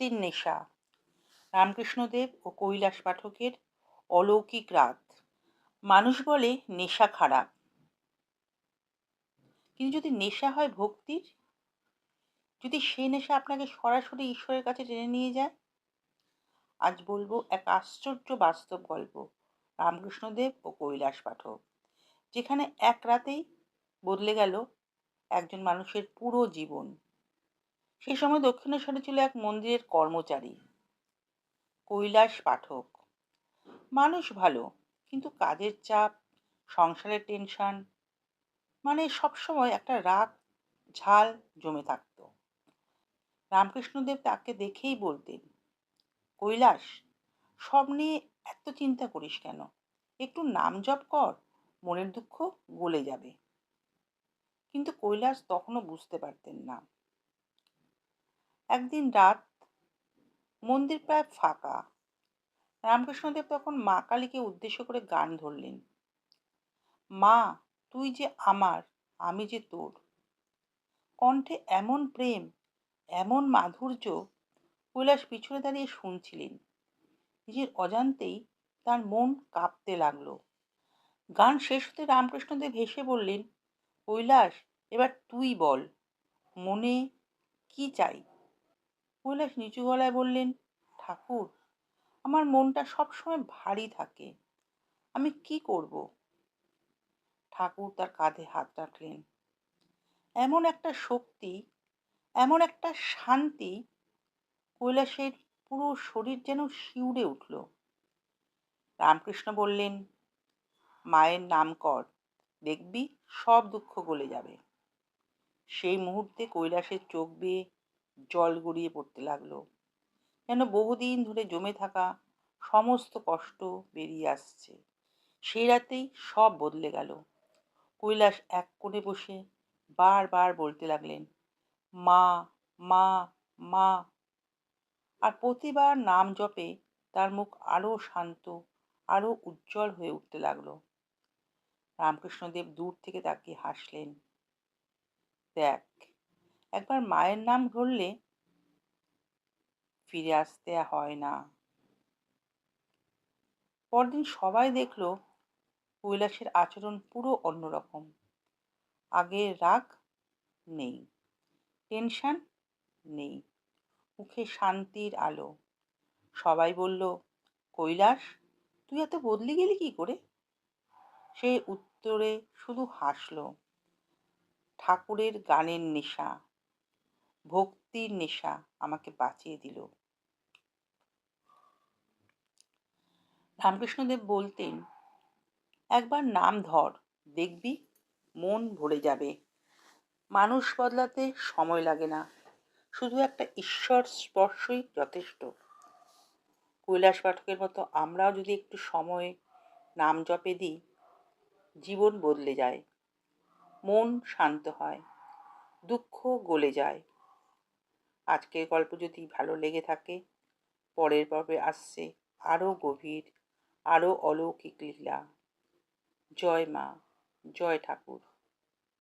ভক্তির নেশা। রামকৃষ্ণদেব ও কৈলাস পাঠকের অলৌকিক রাত মানুষ বলে নেশা খারাপ। কিন্তু যদি নেশা হয় ভক্তির? যদি সেই নেশা আপনাকে সরাসরি ঈশ্বরের কাছে টেনে নিয়ে যায়? আজ বলব এক আশ্চর্য বাস্তব গল্প, রামকৃষ্ণদেব ও কৈলাস পাঠক, যেখানে এক রাতেই বদলে গেল একজন মানুষের পুরো জীবন। সেই সময় দক্ষিণেশ্বরে ছিল এক মন্দিরের কর্মচারী। কৈলাস পাঠক। মানুষ ভালো, কিন্তু কাজের চাপ, সংসারের টেনশন মানে সবসময় একটা রাগ, ঝাল জমে থাকত। রামকৃষ্ণদেব তাকে দেখেই বলতেন, কৈলাস, সব নিয়ে এত চিন্তা করিস কেন? একটু নাম জপ কর, মনের দুঃখ গলে যাবে। কিন্তু কৈলাস তখনও বুঝতে পারতেন না। একদিন রাত মন্দির প্রায় ফাঁকা। রামকৃষ্ণদেব তখন মা কালীকে উদ্দেশ্য করে গান ধরলেন। মা, তুই যে আমার, আমি যে তোর। কণ্ঠে এমন প্রেম, এমন মাধুর্য, কৈলাস পিছনে দাঁড়িয়ে শুনছিলেন। নিজের অজান্তেই তার মন কাঁপতে লাগল। গান শেষ হতে রামকৃষ্ণদেব হেসে বললেন, কৈলাস, এবার তুই বল, মনে কি চাই? কৈলাস নিচু গলায় বললেন, ঠাকুর, আমার মনটা সবসময় ভারী থাকে। আমি কি করব? ঠাকুর তার কাঁধে হাত রাখলেন। এমন একটা শক্তি, এমন একটা শান্তি কৈলাসের পুরো শরীর যেন শিউরে উঠল। রামকৃষ্ণ বললেন, মায়ের নাম কর, দেখবি সব দুঃখ গলে যাবে। সেই মুহূর্তে কৈলাসের চোখ বেয়ে জল গড়িয়ে পড়তে লাগল। যেন বহুদিন ধরে জমে থাকা সমস্ত কষ্ট বেরিয়ে আসছে। সেই রাতেই সব বদলে গেল। কৈলাস এক কোণে বসে বারবার বলতে লাগলেন, মা মা মা। আর প্রতিবার নাম জপে তার মুখ আরও শান্ত আরও উজ্জ্বল হয়ে উঠতে লাগল। রামকৃষ্ণদেব দূর থেকে তাকিয়ে হাসলেন, দেখ একবার মায়ের নাম ধরলে ফিরে আসতে হয় না। পরদিন সবাই দেখল কৈলাসের আচরণ পুরো অন্যরকম। আগের রাগ নেই, টেনশন নেই, মুখে শান্তির আলো। সবাই বলল, কৈলাস, তুই এত বদলে গেলি কি করে? সে উত্তরে শুধু হাসল, ঠাকুরের গানের নেশা। ভক্তির নেশা আমাকে বাঁচিয়ে দিল। রামকৃষ্ণদেব বলতেন, একবার নাম ধর, দেখবি মন ভরে যাবে। মানুষ বদলাতে সময় লাগে না, শুধু একটা ঈশ্বর স্পর্শই যথেষ্ট। কৈলাস পাঠকের মতো আমরাও যদি একটু সময় নাম জপে দিই, জীবন বদলে যায়, মন শান্ত হয়, দুঃখ গলে যায়। আজকের গল্প যদি ভালো লেগে থাকে, পরের পর্বে আসছে আরও গভীর আরও অলৌকিক লীলা। জয় মা, জয় ঠাকুর।